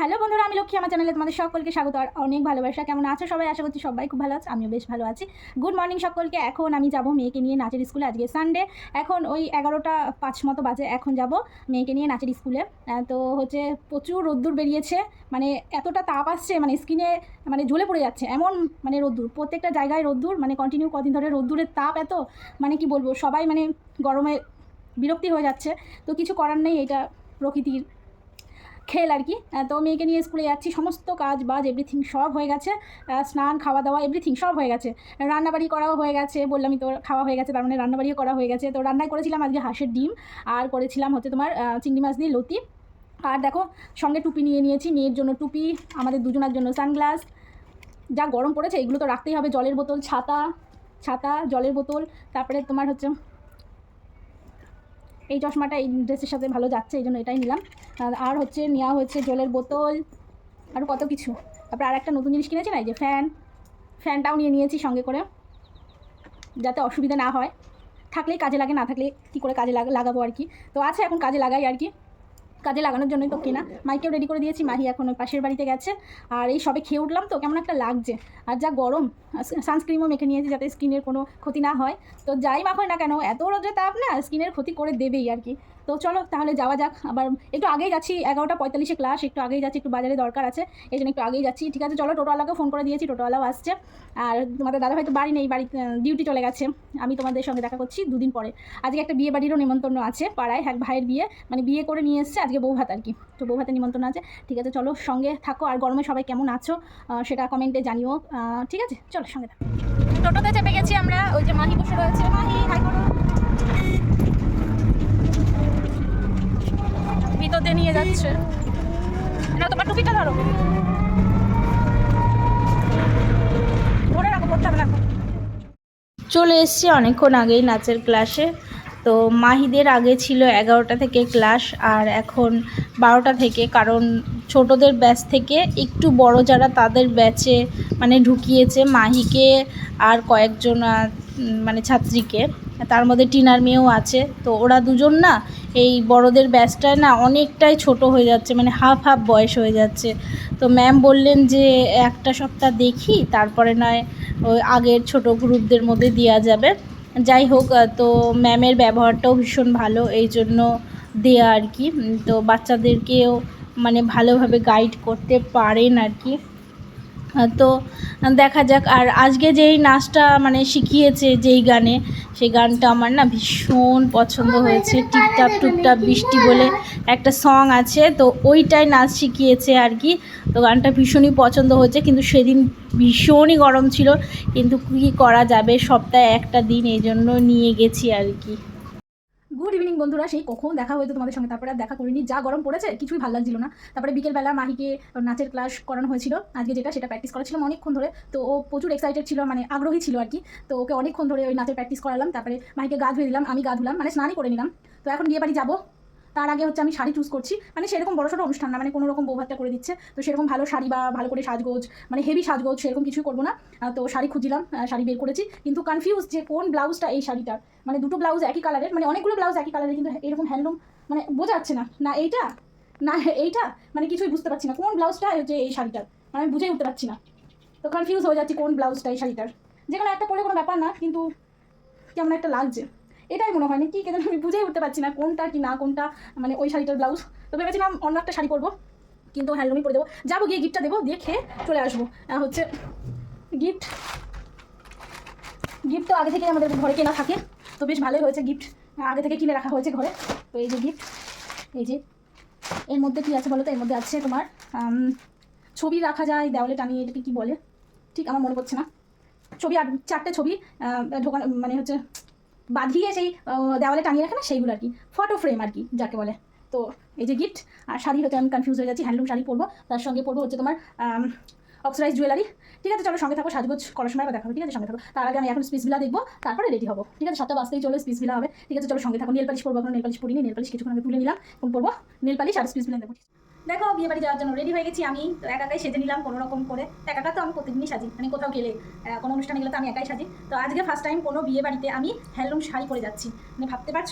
Hello বন্ধুরা, আমি লক্ষ্মী, আমার চ্যানেলে তোমাদের সকলকে স্বাগত আর অনেক ভালোবাসা। কেমন আছো সবাই? আশা করছি সবাই খুব ভালো আছে, আমিও বেশ ভালো আছি। গুড মর্নিং সকলকে, এখন আমি যাব মেয়েকে নিয়ে নাচের স্কুলে আজকে সানডে এখন ওই এগারোটা পাঁচ মতো বাজে, এখন যাব মেয়েকে নিয়ে নাচের স্কুলে তো হচ্ছে প্রচুর রোদ্দুর বেরিয়েছে মানে এতটা তাপ আসছে মানে স্কিনে মানে জ্বলে পড়ে যাচ্ছে, এমন মানে রোদ্দুর। প্রত্যেকটা জায়গায় রোদ্দুর মানে কন্টিনিউ কদিন ধরে রোদ্দুরের তাপ এত মানে কি বলব, সবাই মানে গরমে বিরক্তি হয়ে যাচ্ছে। তো কিছু করার নেই, এটা প্রকৃতির খেল আর কি। তো মেয়েকে নিয়ে স্কুলে যাচ্ছি, সমস্ত কাজ বাজ এভরিথিং সব হয়ে গেছে। স্নান, খাওয়া দাওয়া এভরিথিং সব হয়ে গেছে। রান্নাবাড়ি করাও হয়ে গেছে বললামই তো খাওয়া হয়ে গেছে, তার মানে রান্নাবাড়িও করা হয়ে গেছে। তো রান্নায় করেছিলাম আজকে হাঁসের ডিম, আর করেছিলাম হচ্ছে তোমার চিংড়ি মাছ দিয়ে লতি। আর দেখো, সঙ্গে টুপি নিয়ে নিয়েছি, মেয়ের জন্য টুপি, আমাদের দুজনের জন্য সানগ্লাস। যা গরম পড়েছে, এগুলো তো রাখতেই হবে, জলের বোতল, ছাতা ছাতা, জলের বোতল, তারপরে তোমার হচ্ছে এই চশমাটা এই ড্রেসের সাথে ভালো যাচ্ছে, এই জন্য এটাই নিলাম। আর হচ্ছে নেওয়া হয়েছে জলের বোতল, আর কত কিছু। তারপরে আর একটা নতুন জিনিস কিনেছি না, এই যে ফ্যান। ফ্যানটাও নিয়ে নিয়েছি সঙ্গে করে, যাতে অসুবিধা না হয়। থাকলেই কাজে লাগে, না থাকলে কী করে কাজে লাগা, লাগাবো আর কি। তো আছে এখন কাজে লাগাই আর কি। কাজে লাগানোর জন্যই তো কেনা। মাইকেও রেডি করে দিয়েছি, মাহি এখন ওই পাশের বাড়িতে গেছে। আর এই সবে খেয়ে উঠলাম তো, কেমন একটা লাগছে। আর যা গরম সানস্ক্রিনও মেখে নিয়েছি যাতে স্কিনের কোনো ক্ষতি না হয়। তো যাই মাখয় না কেন, এত রোদে তাপ না স্কিনের ক্ষতি করে দেবেই আর কি। তো চলো তাহলে যাওয়া যাক, আবার একটু আগেই যাচ্ছি, এগারোটা পঁয়তাল্লিশে ক্লাস একটু আগেই যাচ্ছি, একটু বাজারে দরকার আছে, এই জন্য একটু আগেই যাচ্ছি। ঠিক আছে, চলো টোটোওয়ালাকেও ফোন করে দিয়েছি, টোটোওয়ালাও আসছে। আর তোমাদের দাদা হয়তো বাড়ি নেই বাড়ি ডিউটি চলে গেছে। আমি তোমাদের সঙ্গে দেখা করছি দুদিন পরে। আজকে একটা বিয়ে বাড়িরও নিমন্ত্রণ আছে পাড়ায়, এক ভাইয়ের বিয়ে মানে বিয়ে করে নিয়ে এসছে আজকে বউ ভাত আর কি। তো বউ ভাতের নিমন্ত্রণ আছে। ঠিক আছে, চলো সঙ্গে থাকো, আর গরমে সবাই কেমন আছো সেটা কমেন্টে জানিও। ঠিক আছে, চলো সঙ্গে থাকো। টোটোতে চেপে গেছি আমরা, ওই যে মাহি বসে রয়েছে। মাহি হাই করো। ভিতরতে নিয়ে যাচ্ছে। না তোমার টুপিটা ধরো। চলে এসেছি অনেকক্ষণ আগেই নাচের ক্লাসে। তো মাহিদের আগে ছিল এগারোটা থেকে ক্লাস আর এখন বারোটা থেকে। কারণ ছোটদের ব্যাচ থেকে একটু বড় যারা তাদের ব্যাচে মানে ঢুকিয়েছে মাহিকে আর কয়েকজন মানে ছাত্রীকে। তার মধ্যে টিনার মেয়েও আছে। তো ওরা দুজন না এই বড়দের ব্যাচটায় না অনেকটাই ছোট হয়ে যাচ্ছে মানে হাফ হাফ বয়স হয়ে যাচ্ছে। তো ম্যাম বললেন যে, একটা সপ্তাহ দেখি, তারপরে নয়, ওই আগের ছোট গ্রুপদের মধ্যে দেওয়া যাবে। যাই হোক তো ম্যামের ব্যবহারটাও ভীষণ ভালো, এই জন্য দেয়া আর কি। তো বাচ্চাদেরকেও মানে ভালোভাবে গাইড করতে পারেন আর কি। তো দেখা যাক। আর আজকে যেই নাচটা মানে শিখিয়েছে যেই গানে, সেই গানটা আমার না ভীষণ পছন্দ হয়েছে। টিপটাপ, টুপটাপ, বৃষ্টি বলে একটা সং আছে, তো ওইটাই নাচ শিখিয়েছে আর কি। তো গানটা ভীষণই পছন্দ হয়েছে, কিন্তু সেদিন ভীষণই গরম ছিল, কিন্তু কী করা যাবে? সপ্তাহে একটা দিন, এই জন্য নিয়ে গেছি আর কি। গুড ইভিনিং বন্ধুরা। সেই কখন দেখা হয়তো তোমাদের সঙ্গে? তারপরে আর দেখা করিনি। যা গরম পড়েছে, কিছুই ভালো লাগছিল না। তারপরে বিকেলবেলা মাহিকে নাচের ক্লাস করানো হয়েছিল। আজকে যেটা, সেটা প্র্যাকটিস করাছিলাম অনেকক্ষণ ধরে। তো ও প্রচুর এক্সাইটেড ছিল মানে আগ্রহী ছিল আর কি। তো ওকে অনেকক্ষণ ধরে ওই নাচের প্র্যাকটিস করালাম। তারপরে মাহিকে গা ধুয়ে দিলাম। আমি গা ধুলাম মানে স্নানই করে নিলাম। তো এখন বিয়ে বাড়ি যাব। তার আগে হচ্ছে আমি শাড়ি চুজ করছি। মানে সেরকম বড় সড়ো অনুষ্ঠান না মানে কোনো রকম বৌভাতটা করে দিচ্ছে। তো সেরকম ভালো শাড়ি বা ভালো করে সাজগোজ মানে হেভি সাজগোজ সেরকম কিছুই করব না। তো শাড়ি খুঁজছিলাম আহ, শাড়ি বের করেছি। কিন্তু কনফিউজ যে কোন ব্লাউজটা এই শাড়িটার? মানে দুটো ব্লাউজ একই কালারের মানে অনেকগুলো ব্লাউজ একই কালারের কিন্তু এরকম হ্যান্ডলুম মানে বোঝা যাচ্ছে না। না এইটা? না এইটা? মানে কিছুই বুঝতে পারছি না। কোন ব্লাউজটা হচ্ছে এই শাড়িটার? মানে আমি বুঝেই উঠতে পারছি না। তো কনফিউজ হয়ে যাচ্ছি কোন ব্লাউজটা এই শাড়িটার? যে কোনো একটা পরে কোনো ব্যাপার না কিন্তু কেমন একটা লাগছে। এটাই মনে হয় না কি কেন আমি বুঝেই উঠতে পারছি না কোনটা কি না কোনটা মানে ওই শাড়িটার ব্লাউজ তো ভেবেছিলাম অন্য একটা শাড়ি পরবো, কিন্তু হ্যান্ডলুমই পরে দেবো। যাব গিয়ে গিফটটা দেবো, দিয়ে খেয়ে চলে আসব। হচ্ছে গিফট গিফট তো আগে থেকে আমাদের ঘরে কেনা থাকে, তো বেশ ভালোই হয়েছে গিফট আগে থেকে কিনে রাখা হয়েছে ঘরে। তো এই যে গিফট এই যে এর মধ্যে কি আছে বলো তো এর মধ্যে আছে তোমার ছবি রাখা যায়, দেওয়ালে টানিয়ে এটাকে কি বলে? ঠিক আমার মনে পড়ছে না। ছবি আর চারটে ছবি ঢোকানো মানে হচ্ছে বাঁধিয়ে সেই দেওয়ালে টাঙিয়ে রাখে না, সেইগুলো আর কি। ফটো ফ্রেম আর কি, যাকে বলে। তো এই যে গিফট আর শাড়ি হচ্ছে আমি কনফিউজ হয়ে যাচ্ছি হ্যান্ডলুম শাড়ি পরবো, তার সঙ্গে পরবো হচ্ছে তোমার অক্সিডাইজ জুয়েলারি ঠিক আছে, চলো সঙ্গে থাকো, সাজগোজ করার সময় দেখা ঠিক আছে? সঙ্গে থাকো। তার আগে আমি এখন স্পিচ ভিলা দেখব, তারপরে রেডি হব। ঠিক আছে, সাতটা বাজতেই চলে স্পিচ ভিলা হবে। ঠিক আছে, চলো সঙ্গে থাকো নেল পালিশ পরবো, এখন নেল পালিশ পরিনি নেল পালিশ কিছুক্ষণ আগে তুলে নিলাম ফোন পরবো নেল পালিশ আর স্পিচ ভিলা দেবো দেখো বিয়ে বাড়ি যাওয়ার জন্য রেডি হয়ে গেছি আমি। তো একাকাই সেজে নিলাম কোনো রকম করে। একাকা তো আমি প্রতিদিনই সাজি মানে কোথাও গেলে কোনো অনুষ্ঠানে গেলে তো আমি একাই সাজি। তো আজকে ফার্স্ট টাইম কোনো বিয়ে বাড়িতে আমি হ্যান্ডলুম শাড়ি পরে যাচ্ছি। মানে ভাবতে পারছ?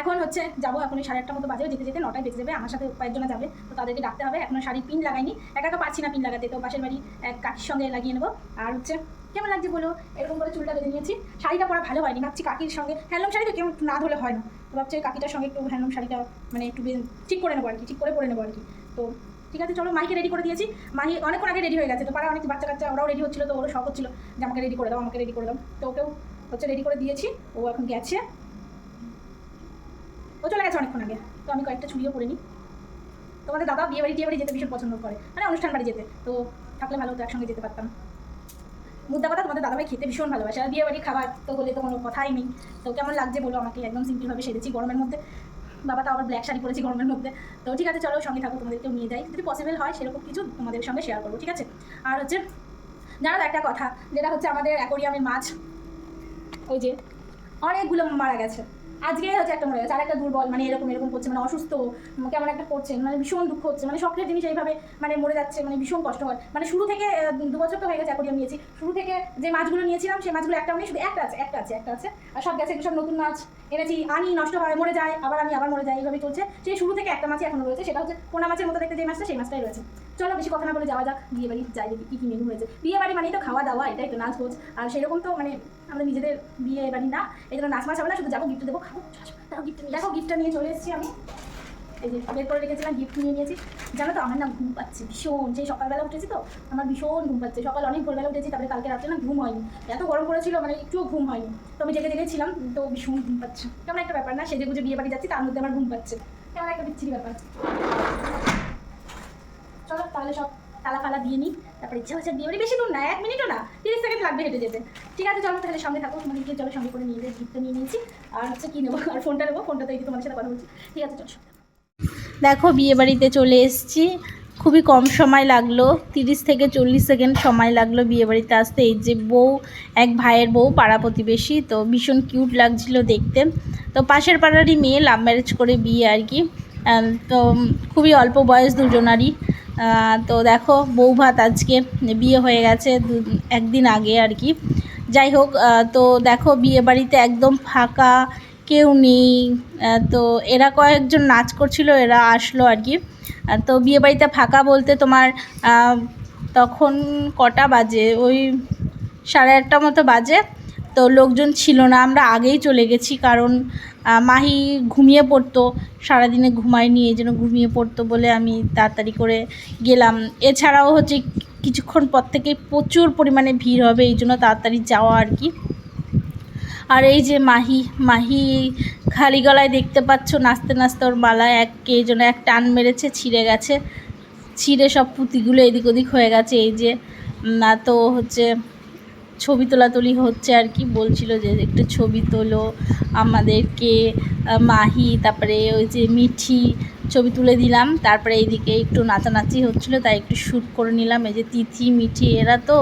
এখন হচ্ছে যাব, এখন সাড়ে আটটা মতো বাজে, যেতে যেতে নটায় বেজে যাবে, আমার সাথে কয়েকজনা যাবে, তো তাদেরকে ডাকতে হবে। এখনও শাড়ি পিন লাগাইনি, একা একা পারছি না পিন লাগাতে, তো পাশের বাড়ি এক কাকির সঙ্গে লাগিয়ে নেব। আর হচ্ছে, কেমন লাগছে বলো? এরকম করে চুলটা বেঁধে নিয়েছি। শাড়িটা পরা ভালো হয়নি, ভাবছি কাকির সঙ্গে। হ্যান্ডলুম শাড়ি তো কেমন না ধরলে হয় না, তো ভাবছি কাকিটার সঙ্গে একটু হ্যান্ডলুম শাড়িটা মানে একটু ঠিক করে নেব আর কি, ঠিক করে পরে নেব আর কি। তো ঠিক আছে, চলো, মাইকে রেডি করে দিয়েছি। মাহি অনেকক্ষণ আগে রেডি হয়ে গেছে, তো পাড়া অনেক বাচ্চা কাচ্চা, ওরাও রেডি হচ্ছিল, তো ওরও শখ হচ্ছিল যে আমাকে রেডি করে দাও, আমাকে রেডি করে দাও। তো ওকেও হচ্ছে রেডি করে দিয়েছি, ও এখন গেছে। ও চলে গেছে অনেকক্ষণ আগে। তো আমি কয়েকটা চুড়িও পরে নিই। তোমাদের দাদা বিয়ে বাড়ি টিয়ে বাড়ি যেতে ভীষণ পছন্দ করে। মানে অনুষ্ঠান বাড়ি যেতে। তো থাকলে ভালো হতো, একসঙ্গে যেতে পারতাম। মুদ্রা কথা তোমাদের দাদাভাই খেতে ভীষণ ভালোবাসে। আর বিয়ে বাড়ি খাবার তো হলে তো কোনো কথাই নেই। তো কেমন লাগছে বলো আমাকে? একদম সিম্পলভাবে সেরেছি গরমের মধ্যে। বাবা তো আবার ব্ল্যাক শাড়ি পরেছি গরমের মধ্যে। তো ঠিক আছে, চলো সঙ্গে থাকো, তোমাদেরকেও নিয়ে যাই। যদি পসিবল হয়, সেরকম কিছু তোমাদের সঙ্গে শেয়ার করব, ঠিক আছে? আর হচ্ছে, জানো একটা কথা, যেটা হচ্ছে আমাদের অ্যাকোরিয়ামের মাছ, ওই যে অনেকগুলো মারা গেছে। আজকে হচ্ছে একটা মরে গেছে আর একটা দুর্বল মানে এরকম এরকম করছে মানে অসুস্থ কেমন একটা করছে মানে ভীষণ দুঃখ হচ্ছে মানে শখের জিনিস এইভাবে মানে মরে যাচ্ছে মানে ভীষণ কষ্ট হয় মানে শুরু থেকে দু বছর তো হয়ে গেছে অ্যাকোরিয়াম নিয়েছি, শুরু থেকে যে মাছগুলো নিয়েছিলাম সেই মাছগুলো একটাও নেই শুধু একটা আছে একটা আছে একটা আছে, আর সব গেছে সব নতুন মাছ, এনেছি, আনি, নষ্ট হয়, মরে যায়, আবার আমি আবার মরে যাই এইভাবে চলছে। সেই শুরু থেকে একটা মাছই এখনও রয়েছে, সেটা হচ্ছে পোনা মাছের মতো দেখতে যে মাছটা, সেই মাছটাই রয়েছে। চলো বেশি কথা না বলে যাওয়া যাক, বিয়ে বাড়ি যাই দেখি কী কী মেনু হয়েছে বিয়ে বাড়ি মানেই তো খাওয়া দাওয়া, এটাই তো নাচ ভোজ আর সেরকম তো মানে আমাদের নিজেদের বিয়ে বাড়ি না, এই জন্য নাচ মাছ হবে না, শুধু যাব গিফট দেবো দেখো গিফটটা নিয়ে চলে এসেছি আমি। এই যে বের করে রেখেছিলাম গিফট নিয়ে নিয়েছি। জানো তো, আমার না ঘুম পাচ্ছে ভীষণ। সেই সকালবেলা উঠেছি তো, আমার ভীষণ ঘুম পাচ্ছে। সকাল অনেক ভোরবেলা উঠেছি, তারপরে কালকে রাত্রে না ঘুম হয়নি। এত গরম পড়েছিল মানে একটুও ঘুম হয়নি। তো আমি জেগে জেগে ছিলাম, তো ভীষণ ঘুম পাচ্ছে। কেমন একটা ব্যাপার না সেজে গুজে বিয়ে বাড়ি যাচ্ছি, তার মধ্যে আমার ঘুম পাচ্ছে। কেমন একটা বিচ্ছিরি ব্যাপার। চলো, তাহলে সব তালা ফালা দিয়ে নিই। তারপরে ইচ্ছা হচ্ছে বিয়ে বাড়ি, বেশি দূর না, এক মিনিটও না, তিরিশ সেকেন্ড লাগবে হেঁটে যেতে। ঠিক আছে, চলো তাহলে সঙ্গে থাকো। তোমাদেরকে চলো সঙ্গে করে নিয়ে যাই গিফটটা নিয়ে নিয়েছি। আর হচ্ছে কি নেব? আর ফোনটা নেব? ফোনটা তো এই তোমাদের সাথে কথা বলছি। ঠিক আছে, চলো। দেখো, বিয়ে বাড়িতে চলে এসেছি। খুবই কম সময় লাগল। তিরিশ থেকে চল্লিশ সেকেন্ড সময় লাগল বিয়েবাড়িতে আসতে। এই যে বউ, এক ভাইয়ের বউ, পাড়া প্রতিবেশী, তো ভীষণ কিউট লাগছিল দেখতে। তো পাশের পাড়ারই মেয়ে লাভ ম্যারেজ করে বিয়ে আর কি। তো খুবই অল্প বয়স দুজনারই। তো দেখো, বউ ভাত আজকে বিয়ে হয়ে গেছে একদিন আগে আর কি। যাই হোক তো দেখো বিয়ে বাড়িতে একদম ফাঁকা, কেউ নেই তো এরা কয়েকজন নাচ করছিল, এরা আসলো আর কি। তো বিয়ে বাড়িতে ফাঁকা বলতে তোমার তখন কটা বাজে? ওই সাড়ে আটটা মতো বাজে। তো লোকজন ছিল না, আমরা আগেই চলে গেছি কারণ মাহি ঘুমিয়ে পড়তো, সারাদিনে ঘুমায়নি, এই জন্য ঘুমিয়ে পড়তো বলে আমি তাড়াতাড়ি করে গেলাম। এছাড়াও হচ্ছে কিছুক্ষণ পর থেকে প্রচুর পরিমাণে ভিড় হবে, এই জন্য তাড়াতাড়ি যাওয়া আর কি। আর এই যে মাহি মাহি খালি গলায় দেখতে পাচ্ছ, নাচতে নাচতে ওর মালায় এক কে যেন এক টান মেরেছে, ছিঁড়ে গেছে। ছিঁড়ে সব পুঁতিগুলো এদিক ওদিক হয়ে গেছে, এই যে না তো হচ্ছে ছবি তোলাতুলি হচ্ছে আর কি, বলছিল যে একটু ছবি তোলো আমাদেরকে মাহি, তারপরে ওই যে মিঠি ছবি তুলে দিলাম। তারপরে এইদিকে একটু নাচানাচি হচ্ছিল, তাই একটু শ্যুট করে নিলাম। এই যে তিথি, মিঠি, এরা তো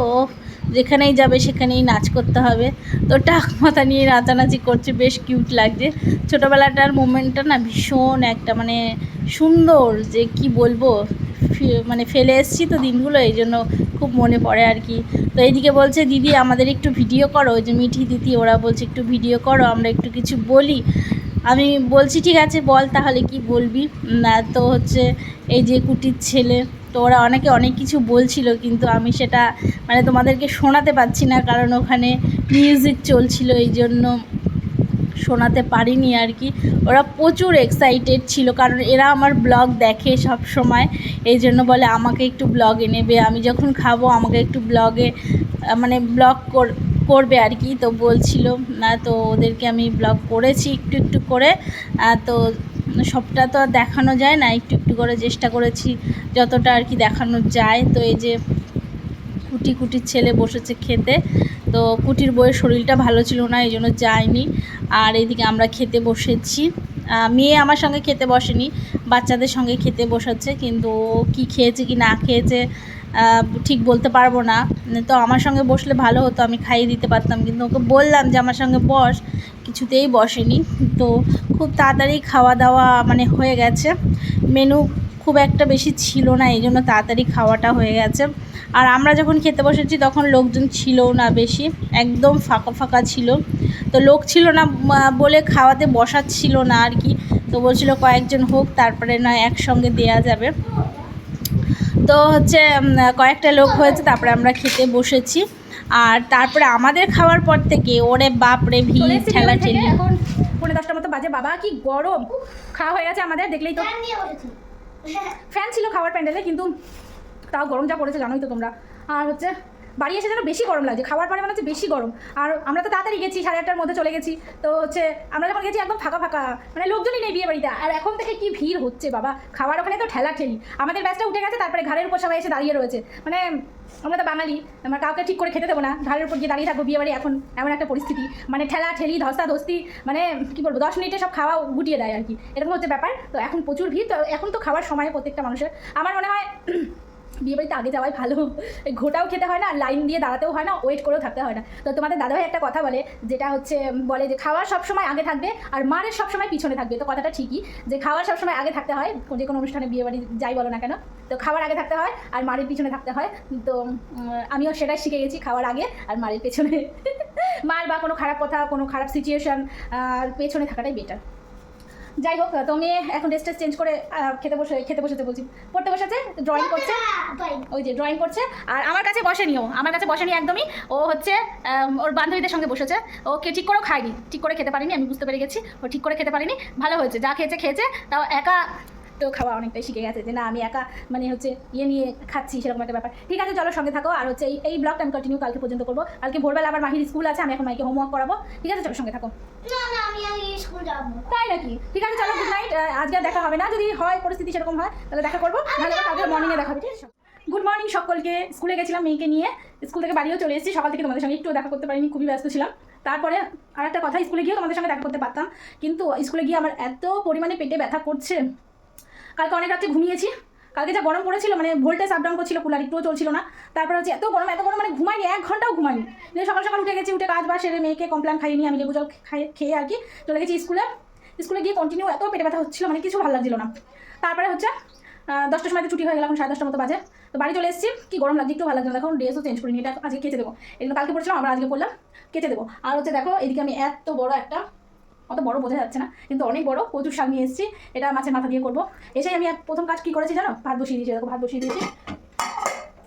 যেখানেই যাবে সেখানেই নাচ করতে হবে। তো টাক মাথা নিয়ে নাচানাচি করছে, বেশ কিউট লাগছে। ছোটোবেলাটার মোমেন্টটা না ভীষণ একটা মানে সুন্দর যে কি বলব মানে ফেলে এসেছি তো দিনগুলো, এই জন্য খুব মনে পড়ে আর কি। তো এইদিকে বলছে, দিদি, আমাদের একটু ভিডিও করো। যে মিঠি দিদি ওরা বলছে, একটু ভিডিও করো, আমরা একটু কিছু বলি। আমি বলছি, ঠিক আছে, বল তাহলে কি বলবি? তো হচ্ছে, এই যে কুটির ছেলে, তো ওরা অনেকে অনেক কিছু বলছিল, কিন্তু আমি সেটা মানে তোমাদেরকে শোনাতে পারছি না, কারণ ওখানে মিউজিক চলছিল, এই জন্য শোনাতে পারিনি আর কি। ওরা প্রচুর এক্সাইটেড ছিল, কারণ এরা আমার ব্লগ দেখে সব সময়, এই জন্য বলে, আমাকে একটু ব্লগে নেবে। আমি যখন খাব, আমাকে একটু ব্লগে মানে ব্লগ করবে আর কি, তো বলছিল, না, তো ওদেরকে আমি ব্লগ করেছি একটু একটু করে তো সবটা তো আর দেখানো যায় না, একটু একটু করে চেষ্টা করেছি যতটা আর কি দেখানো যায়। তো এই যে কুটি কুটির ছেলে বসেছে খেতে, তো কুটির বইয়ের শরীরটা ভালো ছিল না, এই জন্য যায়নি। আর এইদিকে আমরা খেতে বসেছি। মেয়ে আমার সঙ্গে খেতে বসেনি, বাচ্চাদের সঙ্গে খেতে বসাচ্ছে কিন্তু ও কী খেয়েছে কি না খেয়েছে ঠিক বলতে পারব না। তো আমার সঙ্গে বসলে ভালো হতো, আমি খাইয়ে দিতে পারতাম। কিন্তু ওকে বললাম যে, আমার সঙ্গে বস। কিছুতেই বসেনি। তো খুব তাড়াতাড়ি খাওয়া দাওয়া মানে হয়ে গেছে। মেনু খুব একটা বেশি ছিল না, এই জন্য তাড়াতাড়ি খাওয়াটা হয়ে গেছে। আর আমরা যখন খেতে বসেছি, তখন লোকজন ছিলও না বেশি। একদম ফাঁকা ফাঁকা ছিল। তো লোক ছিল না বলে খাওয়াতে বসাচ্ছিল না আর কি। তো বলছিল, কয়েকজন হোক, তারপরে না একসঙ্গে দেয়া যাবে। তো হচ্ছে কয়েকটা লোক হয়েছে তারপরে আমরা খেতে বসেছি। আর তারপরে আমাদের খাওয়ার পর থেকে ওরে বাপ রে ভিড় ঠেলা ঠেলি। এখন পনেরো দশটার মতো বাজে। বাবা কি গরম। খাওয়া হয়ে গেছে আমাদের দেখলেই তো। ফ্যান ছিল খাওয়ার প্যান্ডেলে কিন্তু তাও গরম যা পড়েছে জানোই তো তোমরা। আর হচ্ছে বাড়ি এসে যেন বেশি গরম লাগছে খাওয়ার পরে মনে হচ্ছে বেশি গরম। আর আমরা তো তাড়াতাড়ি গেছি, সাড়ে আটটার মধ্যে চলে গেছি। তো হচ্ছে আমরা যখন গেছি একদম ফাঁকা ফাঁকা মানে লোকজনই নেই বিয়ে বাড়িতে। আর এখন থেকে কি ভিড় হচ্ছে বাবা? খাওয়ার ওখানে তো ঠেলা ঠেলি আমাদের ব্যাচটা উঠে গেছে, তারপরে ঘাড়ের উপর সবাই এসে দাঁড়িয়ে রয়েছে। মানে আমরা তো বাঙালি, আমরা কাউকে ঠিক করে খেতে দেবো না। ঘাড়ের উপর গিয়ে দাঁড়িয়ে থাকব বিয়ে বাড়ি এখন, এমন একটা পরিস্থিতি। মানে ঠেলা ঠেলি ধস্তা ধস্তি মানে কি বলব, দশ মিনিটে সব খাওয়া গুটিয়ে দেয় আর কি। এরকম হচ্ছে ব্যাপার। তো এখন প্রচুর ভিড়। তো এখন তো খাওয়ার সময় প্রত্যেকটা মানুষের। আমার মনে হয় বিয়ে বাড়িতে আগে যাওয়াই ভালো। ঘোটাও খেতে হয় না লাইন দিয়ে দাঁড়াতেও হয় না ওয়েট করেও থাকতে হয় না। তো তোমাদের দাদাভাই একটা কথা বলে, যেটা হচ্ছে, বলে যে খাওয়ার সবসময় আগে থাকবে, আর মারের সবসময় পিছনে থাকবে। তো কথাটা ঠিকই, যে খাওয়ার সবসময় আগে থাকতে হয়, যে কোনো অনুষ্ঠানে বিয়ে বাড়ি যাই বলো না কেন, তো খাওয়ার আগে থাকতে হয়, আর মারের পিছনে থাকতে হয়। তো আমিও সেটাই শিখে গেছি, খাওয়ার আগে আর মারের পেছনে। মার বা কোনো খারাপ কথা, কোনো খারাপ সিচুয়েশান পেছনে থাকাটাই বেটার যাই হোক তো আমি এখন ড্রেস টেস চেঞ্জ করে খেতে বসে খেতে বসেতে বলছি। পড়তে বসেছে ড্রয়িং করছে। ওই যে ড্রয়িং করছে। আর আমার কাছে বসেনি ও আমার কাছে বসেনি একদমই। ও হচ্ছে ওর বান্ধবীদের সঙ্গে বসেছে। ওকে ঠিক করেও খায়নি। ঠিক করে খেতে পারিনি আমি বুঝতে পেরে গেছি। ও ঠিক করে খেতে পারিনি। ভালো হয়েছে যা খেয়েছে খেয়েছে। তাও একা তো খাওয়া অনেকটাই শিখে গেছে যে না আমি একা মানে হচ্ছে ইয়ে নিয়ে খাচ্ছি সেরকম একটা ব্যাপার। ঠিক আছে চলো সঙ্গে থাকো। আর হচ্ছে এই এই ব্লগটা আমি কন্টিনিউ কালকে পর্যন্ত করব। কালকে ভোরবেলা আবার মাহির স্কুল আছে আমি এখন মাইকে হোমওয়ার্ক করাবো। ঠিক আছে চলো সঙ্গে থাকো। তাই নাকি? ঠিক আছে চলো গুড নাইট আজকে দেখা হবে না। যদি হয় পরিস্থিতি সেরকম হয় তাহলে দেখা করব। আবার কালকে মর্নিংয়ে দেখা হবে ঠিক আছে? গুড মর্নিং সকলকে। স্কুলে গেছিলাম মেয়েকে নিয়ে। স্কুল থেকে বাড়িও চলে এসেছি। সকাল থেকে তোমাদের সঙ্গে একটু দেখা করতে পারিনি খুবই ব্যস্ত ছিলাম। তারপরে আর একটা কথা স্কুলে গিয়েও তোমাদের সঙ্গে দেখা করতে পারতাম। কিন্তু স্কুলে গিয়ে আমার এত পরিমাণে পেটে ব্যথা করছে কালকে অনেক রাত্রে ঘুমিয়েছি। কালকে যা গরম পড়েছিল মানে ভোল্টেজ আপ ডাউন করছিল কুলার, একটুও চলছিল না। তারপরে হচ্ছে এত গরম এত গরম মানে ঘুমাইনি, এক ঘন্টাও ঘুমাইনি। দিয়ে সকাল সকাল উঠে গেছি, উঠে কাজ বাস সেরে মেয়েকে কমপ্লেন খাইয়ে নিয়ে আমি লেবু জল খাইয়ে খেয়ে আর কি চলে গেছি স্কুলে। স্কুলে গিয়ে কন্টিনিউ এত পেটে ব্যথা হচ্ছিল মানে কিছু ভালো লাগছিল না। তারপরে হচ্ছে দশটার সময় ছুটি হয়ে গেল, এখন সাড়ে দশটার মতো বাজে। তো বাড়ি চলে এসেছি, কি গরম লাগছে একটু ভালো লাগছে এখন ড্রেসও চেঞ্জ করিনি, এটা আজকে কেচে দেবো। এই কালকে পড়ছিলাম, আমরা আজকে পড়লাম, কেচে দেবো। আর হচ্ছে দেখো, এদিকে আমি এত বড় একটা অত বড় বোঝা যাচ্ছে না, কিন্তু অনেক বড় প্রচুর শাক নিয়ে এসেছি, এটা মাছের মাথা দিয়ে করব। এসেই আমি প্রথম কাজ কি করেছি জানো? ভাত বসিয়ে দিয়েছি, দেখো, ভাত বসিয়ে দিয়েছি।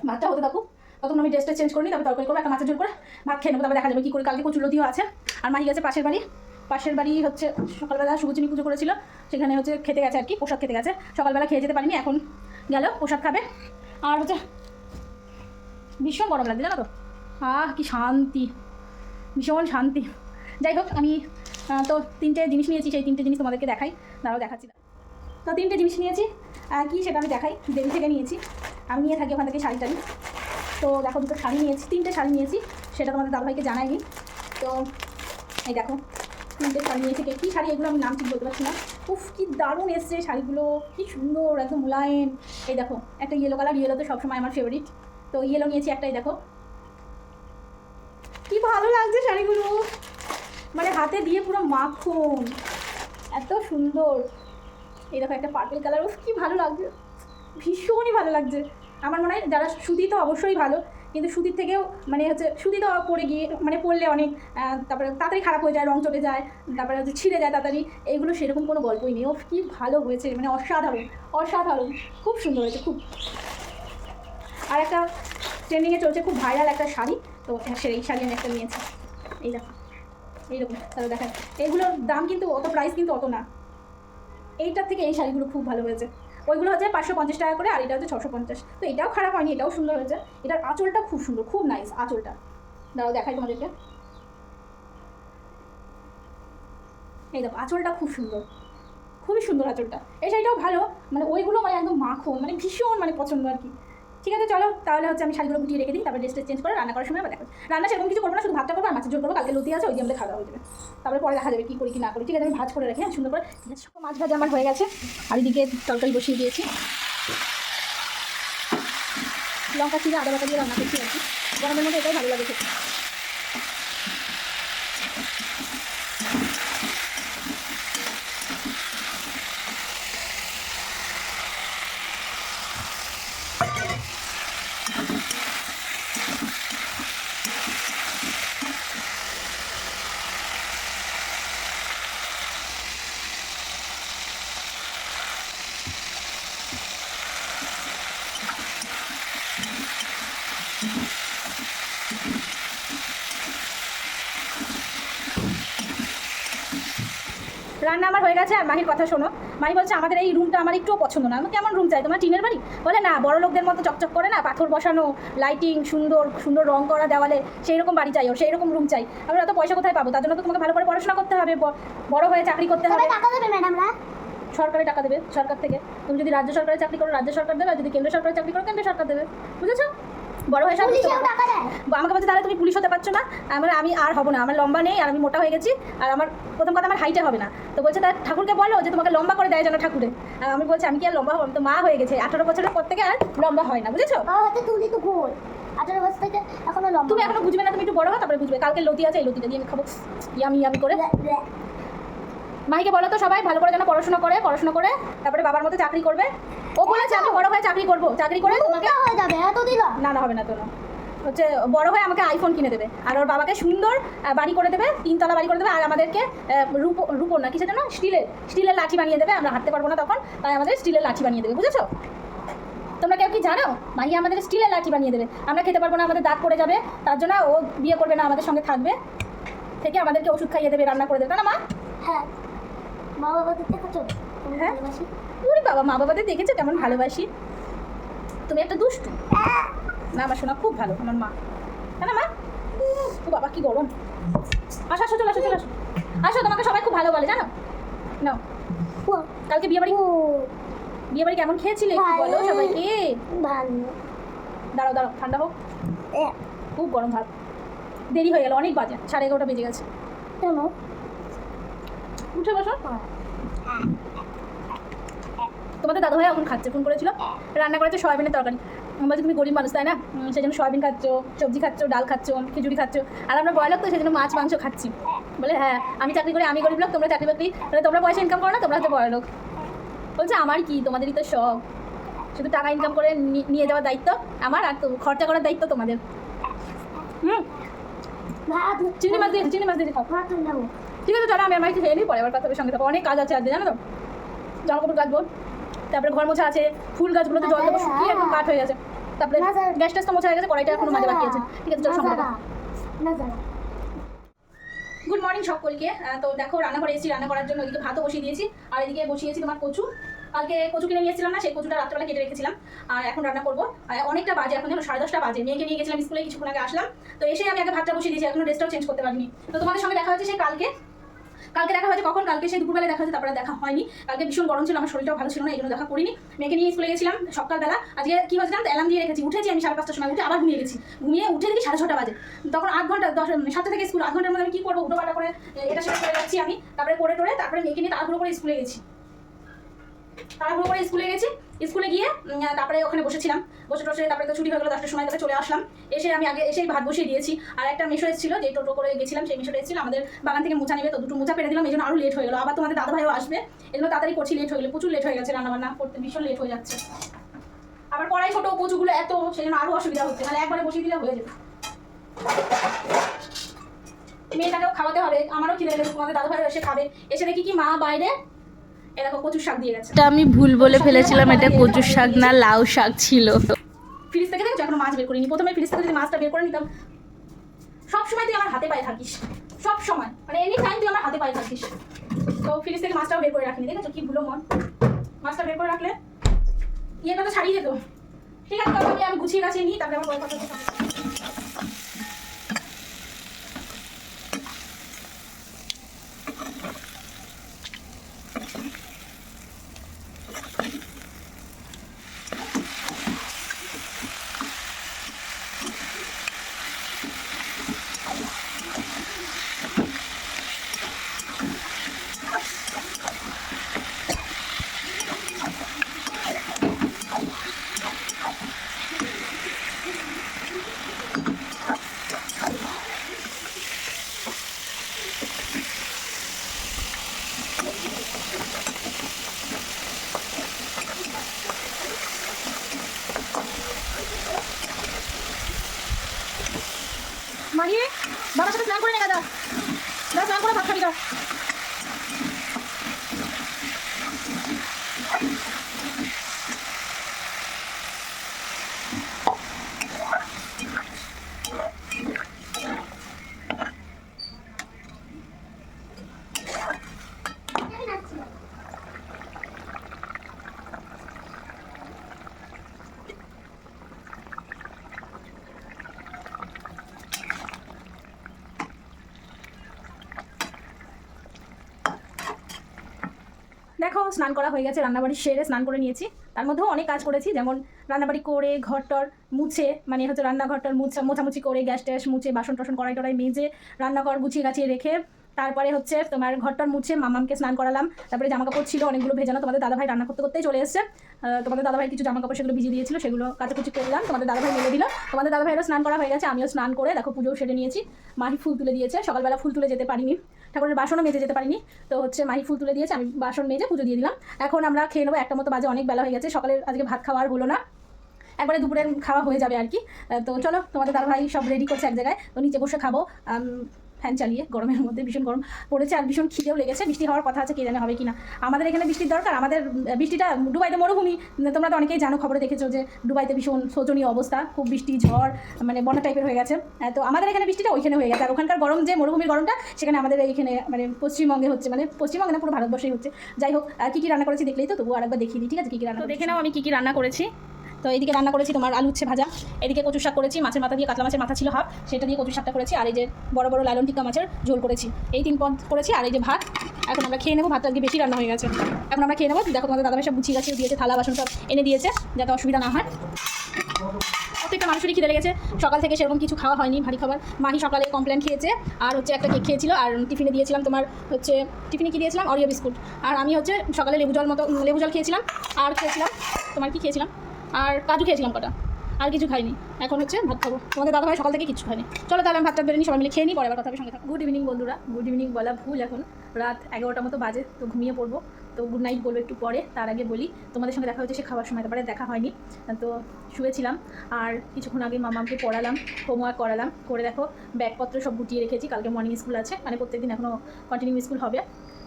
ভাতটা হতে থাকুক। তখন আমি ড্রেসটা চেঞ্জ করিনি তারপর তরকারি করব, একটা মাছের ঝোল করে ভাত খেয়ে নেব, তারপর দেখা যাবে কি করে, কালকে কচুর লতিও আছে। আর মাহি গেছে পাশের বাড়ি। পাশের বাড়ি হচ্ছে সকালবেলা শুভচিনী পুজো করেছিল, সেখানে হচ্ছে খেতে গেছে আর কি, প্রসাদ খেতে গেছে। সকালবেলা খেয়ে যেতে পারিনি, এখন গেল, প্রসাদ খাবে। আর হচ্ছে ভীষণ গরম লাগছে, জানো তো? আহ, কি শান্তি, ভীষণ শান্তি। যাই হোক, আমি তো তিনটে জিনিস নিয়েছি সেই তিনটে জিনিস তোমাদেরকে দেখাই। দাঁড়াও দেখাচ্ছি তো তিনটে জিনিস নিয়েছি। আহ, কি সেটা আমি দেখাই। দেবী থেকে নিয়েছি। আমি নিয়ে থাকি ওখান থেকে শাড়ি টাড়ি। তো দেখো দুটো শাড়ি নিয়েছি তিনটে শাড়ি নিয়েছি। সেটা তোমাদের দাদাভাইকে জানাইনি। তো এই দেখো তিনটে শাড়ি নিয়েছি। কী শাড়ি? এগুলো আমি নাম ঠিক বলতে পারছি না। উফ কি দারুণ এসছে শাড়িগুলো। কী সুন্দর একদম মোলায়েম। এই দেখো একটা ইয়েলো কালার ইয়েলো তো সবসময় আমার ফেভারিট তো ইয়েলো নিয়েছি একটাই দেখো। কি ভালো লাগছে শাড়িগুলো। মানে হাতে দিয়ে পুরো মাখন। এত সুন্দর। এই দেখো একটা পার্পল কালার উফ, কি ভালো লাগছে। ভীষণই ভালো লাগছে। আমার মনে হয় যারা সুতি তো অবশ্যই ভালো, কিন্তু সুতির থেকেও মানে হচ্ছে সুতি তো পরে গিয়ে মানে পরলে অনেক তারপরে তাড়াতাড়ি খারাপ হয়ে যায়, রং চটে যায়, তারপরে হচ্ছে ছিঁড়ে যায় তাড়াতাড়ি। এইগুলো সেরকম কোনো গল্পই নেই। ও কি ভালো হয়েছে মানে অসাধারণ অসাধারণ। খুব সুন্দর হয়েছে, খুব। আর একটা ট্রেন্ডিংয়ে চলছে খুব ভাইরাল একটা শাড়ি, তো সেই শাড়ি আমি একটা নিয়েছি। এই দেখো। এইরকম তাহলে দেখায় এগুলোর দাম কিন্তু, অত প্রাইস কিন্তু অত না। এইটার থেকে এই শাড়িগুলো খুব ভালো হয়েছে। ওইগুলো হচ্ছে পাঁচশো পঞ্চাশ টাকা করে, আর এটা হচ্ছে ছশো পঞ্চাশ। তো এটাও খারাপ হয়নি, এটাও সুন্দর হয়েছে। এটার আঁচলটা খুব সুন্দর, খুব নাইস আঁচলটা। দাঁড়াও, দেখাই তোমাদেরকে। এই দেখো, আঁচলটা খুব সুন্দর। খুবই সুন্দর আঁচলটা। এই শাড়িটাও ভালো মানে ওইগুলো মানে একদম মাখন মানে ভীষণ মানে পছন্দ আর কি। ঠিক আছে, চলো। তাহলে হচ্ছে আমি শাড়িগুলো গুটিয়ে রেখে দিই, তারপরে ড্রেসটা চেঞ্জ করে রান্না করার সময় আবার দেখো রান্না সেরকম কিছু করব না, শুধু ভাতটা করব আর মাছের জোর করব, কালকে লতি আছে, ওই দিয়ে আমাদের খাওয়া দাওয়া হয়ে যাবে। তারপরে পরে দেখা যাবে কী করি কি না করি। ঠিক আছে, আমি ভাজ করে রাখি হ্যাঁ সুন্দর করে। সব মাছ ভাজা আমার হয়ে গেছে। আর এদিকে তরকারি বসিয়ে দিয়েছি। লঙ্কা চিড়ে আদা বাটা দিয়ে রান্না করছি আর কি। গরমের মধ্যে এটাই ভালো লাগে খেতে রান্না আমার হয়ে গেছে? আর মাহির কথা শোনো। মাহি বলছে আমাদের এই রুমটা আমার একটুও পছন্দ না। আমি কেমন রুম চাই? তোমার টিনের বাড়ি? বলে না বড় লোকদের মতো চকচক করে না পাথর বসানো লাইটিং সুন্দর সুন্দর রং করা দেওয়ালে সেই রকম বাড়ি চাই ওর সেই রকম রুম চাই আমরা অত পয়সা কোথায় পাবো? তার জন্য তো তোমাকে ভালো করে পড়াশোনা করতে হবে বড় হয়ে চাকরি করতে হবে। তবে টাকা দেবে ম্যাডামরা সরকারি টাকা দেবে সরকার থেকে। তুমি যদি রাজ্য সরকারি চাকরি করো রাজ্য সরকার দেবে আর যদি কেন্দ্র সরকারি চাকরি করো কেন্দ্র সরকার দেবে। বুঝেছ? বড় হয়ে সব আমাকে বলছে তাহলে তুমি পুলিশ হতে পারছ না। আমার আমি আর হব না। আমার লম্বা নেই আর আমি মোটা হয়ে গেছি আর আমার প্রথম কথা আমার হাইটে হবে না। তো বলছে তার ঠাকুরকে বলো যে তোমাকে লম্বা করে দেয় যেন ঠাকুরে। আর আমি বলছি আমি কি আর লম্বা হব? আমি তো মা হয়ে গেছে। আঠারো বছরের পর থেকে আর লম্বা হয় না বুঝেছ? তুলি তো গোল আঠারো বছর থেকে এখনও লম্বা তুমি এখনও বুঝবে না তুমি একটু বড় হও তারপরে বুঝবে। কালকে লতি আছে এই লতিটা দিয়ে আমি খাব। ইয়ামি ইয়ামি করে। মাইকে বলো তো সবাই ভালো করে যেন পড়াশোনা করে পড়াশোনা করে তারপরে বাবার মতো চাকরি করবে। ও বলেছে আমি বড় হয়ে চাকরি করব। চাকরি করে তোমাকে হয়ে যাবে এত দিল। না না হবে না তো না। হচ্ছে বড় হয়ে আমাকে আইফোন কিনে দেবে। আর ওর বাবাকে সুন্দর বাড়ি করে দেবে তিনতলা বাড়ি করে দেবে আর আমাদেরকে রূপ রূপোর না কিসের জন্য স্টিলের স্টিলের লাঠি বানিয়ে দেবে আমরা হাঁটতে পারব না তখন তাই আমাদের স্টিলের লাঠি বানিয়ে দেবে বুঝেছ? তোমরা কেউ কি জানো? মাহিয়া আমাদের স্টিলের লাঠি বানিয়ে দেবে। আমরা খেতে পারব না আমাদের দাঁত পড়ে যাবে তার জন্য ও বিয়ে করবে না আমাদের সঙ্গে থাকবে থেকে আমাদেরকে ওষুধ খাইয়ে দেবে রান্না করে দেবে না মা? হ্যাঁ। মা বাবাদের দেখেছ হ্যাঁ। ওরে বাবা মা বাবাদের দেখেছ? কেমন ভালোবাসি। তুমি একটা দুষ্টু। না আমার শোনা খুব ভালো আমার মা। তাই মা? ও বাবা কি গরম। আসো আসো চলে আসো চলে আসো। আসো তোমাকে সবাই খুব ভালো বলে জানো? নাও। কালকে বিয়ে বাড়ি বিয়ে বাড়ি কেমন খেয়েছিলে? বলো। সবাইকে। ভালো। দাঁড়াও দাঁড়াও ঠান্ডা হোক। খুব গরম ভাব। দেরি হয়ে গেল অনেক বাজে সাড়ে এগারোটা বেজে গেছে। কেন? উঠে বসো। তোমাদের দাদা ভাই এখন খাচ্ছে ফোন করেছিল। রান্না করেছে সয়াবিনের তরকারি। বলছি তুমি গরিব মানুষ তাই না? সেই জন্য সয়াবিন খাচ্ছ সবজি খাচ্ছ ডাল খাচ্ছ খিচুড়ি খাচ্ছ। আর আমরা বড় তো সেই জন্য মাছ মাংস খাচ্ছি। বলে হ্যাঁ আমি চাকরি করি আমি গরিব লোক তোমরা চাকরি বাকরি তাহলে তোমরা পয়সা ইনকাম করো না তোমরা হচ্ছে বড় লোক বলছে আমার কি? তোমাদেরই তো সব শুধু টাকা ইনকাম করে নিয়ে যাওয়ার দায়িত্ব আমার আর তো খরচা করার দায়িত্ব তোমাদের। হুম। চিংড়ি মাছ দিয়ে চিংড়ি মাছ দিয়ে খাও। ঠিক আছে চলো আমি আমার খেয়ে নিই পরে আবার কথা সঙ্গে থাকব। অনেক কাজ আছে আজকে জানো তো? জামা কাপড় কাচবো তারপরে ঘর মোছা আছে ফুল গাছগুলোতে জল দেবো শুকিয়ে একদম কাঠ হয়ে গেছে। তারপরে গ্যাস ট্যাস তো মোছা হয়ে গেছে কড়াইটা এখনও মাঝে বাকি আছে। ঠিক আছে চলো সঙ্গে গুড মর্নিং সকলকে। তো দেখো রান্না করে এসেছি রান্না করার জন্য ওইদিকে ভাতও বসিয়ে দিয়েছি আর এদিকে বসিয়েছি তোমার কচু। কালকে কচু কিনে নিয়েছিলাম না সেই কচুটা রাত্রেবেলা কেটে রেখেছিলাম আর এখন রান্না করব। আর অনেকটা বাজে এখন যেন সাড়ে দশটা বাজে। মেয়েকে নিয়ে গেছিলাম স্কুলে কিছুক্ষণ আগে আসলাম। তো এসে আমি আগে ভাতটা বসিয়ে দিয়েছি এখনও ড্রেসটাও চেঞ্জ করতে পারিনি। তো তোমাদের সঙ্গে দেখা হচ্ছে সেই কালকে। কালকে দেখা হয়েছে, কখন? কালকে সেই দুপুরবেলা দেখা হয়েছে, তারপরে দেখা হয়নি। কালকে ভীষণ গরম ছিল, আমার শরীরটাও ভালো ছিল না, এই জন্য দেখা করিনি। মেয়েকে নিয়ে স্কুলে গেছিলাম সকালবেলা। আজকে কি হয়েছে জানো অ্যালার্ম দিয়ে রেখেছি। উঠেছি আমি সাড়ে পাঁচটার সময়, উঠে আবার ঘুমিয়ে গেছি। ঘুমিয়ে উঠে দেখি সাড়ে ছটা বাজে। তখন আধ ঘণ্টা, দশ সাতটা থেকে স্কুল, আধ ঘণ্টার মধ্যে আমি কি করব? উঠো করে এটা সেটা করে যাচ্ছি আমি। তারপরে করে টোরে তারপরে মেয়েকে নিয়ে তাড়াহুড়ো করে স্কুলে গেছি। তাড়াহুড়ো করে স্কুলে গেছি। স্কুলে গিয়ে তারপরে ওখানে বসেছিলাম। বসে টসে তারপরে তো ছুটি হয়ে গেলো, দশটার সময় তারপরে চলে আসলাম। এসে আমি আগে এসেই ভাত বসিয়ে দিয়েছি। আর একটা মিশো এসেছিল, যে টোটো করে গেছিলাম, সেই মেশোটা এসেছিল। আমাদের বাগান থেকে মোচা নেবে, তো দুটো মোচা পেরে দিলাম, এই জন্য আরও লেট হয়ে গেলো। আবার তোমাদের দাদা ভাইও আসবে। এই জন্য তাড়াতাড়ি করছি লেট হয়ে গেলো। প্রচুর লেট হয়ে গেছে রান্নাবান্না করতে, ভীষণ লেট হয়ে যাচ্ছে। আবার কড়াই ছোটো, কচুগুলো এত, সেই জন্য আরও অসুবিধা হচ্ছে। মানে একবারে বসিয়ে দিলে হয়ে যেত। মেয়েটাকেও খাওয়াতে হবে। আমারও খিদে লেগেছে। তোমাদের দাদা ভাই এসে খাবে। এসে দেখি কি মা বাইরে এ দেখো কচুর শাক দিয়ে গেছে। এটা আমি ভুল বলে ফেলেছিলাম এটা কচুর শাক না লাউ শাক ছিল। ফ্রিজ থেকে দেখছ? এখনও মাছ বের করিনি। প্রথমে ফ্রিজ থেকে যদি মাছটা বের করে নিতাম সব সময় তুই আমার হাতে পায়ে থাকিস। সব সময়। মানে এনি টাইম তুই আমার হাতে পায়ে থাকিস। তো ফ্রিজ থেকে মাছটাও বের করে রাখিনি। দেখেছ কি ভুলো মন? মাছটা বের করে রাখলে ইয়েটা তো ছাড়িয়ে যেত। ঠিক আছে আমি গুছিয়ে গাছিয়ে নিই তারপরে আমার কথা বাবার সাথে স্নান করে নে দাদা স্নান করে ভাত খাবি। দেখো, স্নান করা হয়ে গেছে, রান্নাবাড়ি সেরে স্নান করে নিয়েছি। তার মধ্যেও অনেক কাজ করেছি, যেমন রান্নাবাড়ি করে, ঘরটর মুছে মানে হচ্ছে রান্নাঘরটার মুছা, মোছামুছি করে, গ্যাস ট্যাস মুছে বাসন টাসন কড়াই টড়াই মেজে, রান্নাঘর গুছিয়ে গাছিয়ে রেখে তারপরে হচ্ছে তোমার ঘরটার মুছে মামামকে স্নান করালাম। তারপরে জামা কাপড় ছিল, অনেকগুলো ভেজানো তোমাদের দাদাভাই রান্না করতে করতেই চলে এসেছে। তোমাদের দাদাভাই কিছু জামা কাপড় সেগুলো ভিজিয়ে দিয়েছিল, সেগুলো কাচাকুচি করলাম, তোমাদের দাদাভাই মেলে দিল। তোমাদের দাদাভাইয়েরও স্নান করা হয়ে গেছে, আমিও স্নান করে দেখো পুজোও সেরে নিয়েছি। মাহি ফুল তুলে দিয়েছে, সকালবেলা ফুল তুলে যেতে পারিনি। ঠাকুরের বাসনও মেজে যেতে পারিনি, তো হচ্ছে মাহি ফুল তুলে দিয়েছে, আমি বাসন মেজে পুজো দিয়ে দিলাম। এখন আমরা খেয়ে নেব, একটা মতো বাজে অনেক বেলা হয়ে গেছে, সকালের আজকে ভাত খাওয়া আর হলো না। একবারে দুপুরের খাওয়া হয়ে যাবে আর কি। তো চলো, তোমাদের দাদা ভাই সব রেডি করছে এক জায়গায়, তো নিচে বসে খাব। ফ্যান চালিয়ে গরমের মধ্যে ভীষণ গরম পড়েছে আর ভীষণ খিদেও লেগেছে। বৃষ্টি হওয়ার কথা আছে কে জানে হবে কিনা। আমাদের এখানে বৃষ্টির দরকার। আমাদের বৃষ্টিটা ডুবাইতে মরুভূমি। তোমরা তো অনেকেই জানো খবরে দেখেছ যে ডুবাইতে ভীষণ শোচনীয় অবস্থা। খুব বৃষ্টি ঝড় মানে বন্যা টাইপের হয়ে গেছে। তো আমাদের এখানে বৃষ্টিটা ওইখানে হয়ে গেছে। আর ওখানকার গরম যে মরুভূমির গরমটা সেখানে আমাদের এইখানে মানে পশ্চিমবঙ্গে হচ্ছে মানে পশ্চিমবঙ্গে না পুরো ভারতবর্ষেই হচ্ছে। যাই হোক আর কী কী রান্না করেছি দেখলেই তো তবু আরেকবার দেখিয়ে দিই ঠিক আছে? কী কী রান্না দেখে নাও আমি কী কী রান্না করেছি। তো এদিকে রান্না করেছি তোমার আলু উচ্ছে ভাজা। এদিকে কচু শাক করেছি, মাছের মাথা দিয়ে কাতলা মাছের মাথা ছিল হাফ, সেটা দিয়ে কচু শাকটা করেছি, আর এই যে বড় বড় লালন টিক্কা মাছের ঝোল করেছি। এই তিন পদ করেছি, আর এই যে ভাত, এখন আমরা খেয়ে নেব, ভাতটা আজকে বেশি রান্না হয়ে গেছে। এখন আমরা খেয়ে নেব, দেখো তোমাদের দাদাভাই সব গুছিয়ে গাছিয়ে দিয়েছে, থালা বাসন সব এনে দিয়েছে, যাতে অসুবিধা না হয়। প্রত্যেকটা মানুষেরই খিদে লেগেছে, সকাল থেকে সেরকম কিছু খাওয়া হয়নি, ভারী খাবার। মাহি সকালে কমপ্লেন খেয়েছে, আর হচ্ছে একটা কেক খেয়েছিল, আর টিফিনে দিয়েছিলাম তোমার হচ্ছে টিফিনে কি দিয়েছিলাম? অরিও বিস্কুট আর আমি হচ্ছে সকালে লেবু জল মতো লেবু জল খেয়েছিলাম, আর খেয়েছিলাম, তোমার কি খেয়েছিলাম? আর কাজু খেয়েছিলাম কটা। আর কিছু খাইনি। এখন হচ্ছে ভাত খাব। তোমাদের দাদাভাই সকাল থেকে কিছু খায়নি। চলো তাহলে আমি ভাতটা বেরে নিই, সবাই মিলে খেয়ে নিই পরে কথা সঙ্গে থাকো। গুড ইভিনিং বন্ধুরা। গুড ইভিনিং বলা ভুল এখন। রাত এগারোটার মতো বাজে, তো ঘুমিয়ে পড়ব। তো গুড নাইট বলব একটু পরে, তার আগে বলি, তোমাদের সঙ্গে দেখা হচ্ছে সে খাওয়ার সময় তারপরে দেখা হয়নি। তো শুয়েছিলাম। আর কিছুক্ষণ আগে মামাকে পড়ালাম হোমওয়ার্ক করালাম। করে দেখো, ব্যাগপত্র সব গুটিয়ে রেখেছি, কালকে মর্নিং স্কুল আছে। মানে প্রত্যেকদিন এখনও কন্টিনিউ স্কুল হবে।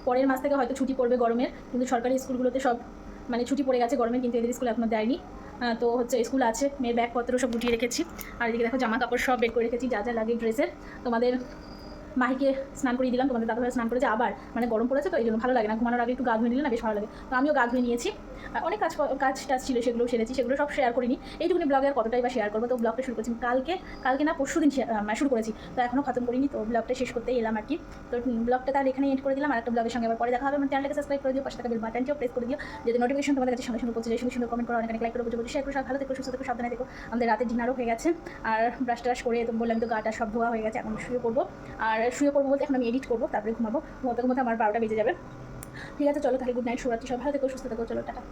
পরের মাস থেকে হয়তো ছুটি পড়বে গরমের, কিন্তু সরকারি স্কুলগুলোতে সব মানে ছুটি পড়ে গেছে গরমে কিন্তু এদের স্কুল এখনও দেয়নি। তো হচ্ছে স্কুল আছে, মেয়ের ব্যাগপত্র সব গুটিয়ে রেখেছি। আর এদিকে দেখো জামা কাপড় সব বের করে রেখেছি, যা যা লাগে ড্রেসের। তোমাদের মাহিকে স্নান করিয়ে দিলাম, তোমাদের দাদাভাই স্নান করেছে। আবার মানে গরম পড়েছে তো, এই জন্য ভালো লাগে না, ঘুমানোর আগে একটু গা ধুয়ে নিলে না বেশ ভালো লাগে। তো আমিও গা ধুয়ে নিয়েছি। অনেক কাজ কাজ টাজ ছিল সেগুলো সেরেছি, সেগুলো সব শেয়ার করিনি। এইটুকুনি ব্লগে আর কতটাই বা শেয়ার করব? তো ব্লগটা শুরু করেছি কালকে কালকে না পরশু দিন শুরু করেছি। তো এখনও খতম করিনি, তো ব্লগটা শেষ করতেই এলাম আর কি। তো ব্লগটা তার এখানে এড করে দিলাম। আর একটা ব্লগের সঙ্গে আবার পরে দেখা হবে। আমার চ্যানেলটাকে সাবস্ক্রাইব করে দিও, পাশে থাকা বেল বাটনটিও প্রেস করে দিও। যাতে নোটিফিকেশন তোমাদের কাছে সঙ্গে সঙ্গে পৌঁছে যায়। সুন্দর সুন্দর কমেন্ট করো, অনেক লাইক করে বুঝে বুঝে শেয়ার করে ভালো থেকো, সুস্থ থেকো, সাবধানে থেকো। আমাদের রাতে ডিনারও হয়ে গেছে। আর ব্রাশ ট্রাশ করে তো বললাম তো গাটা সব ধোয়া হয়ে গেছে, এখন শুয়ে পড়ব। আর শুয়ে পড়ব বলতে এখন আমি এডিট করব, তারপরে ঘুমাবো। ঘুমোতে ঘুমোতে আমার বারোটা বেজে যাবে। ঠিক আছে চলো তাহলে গুড নাইট শুভরাত্রি সব ভালো থেকো সুস্থ থেকো চলো টাটা।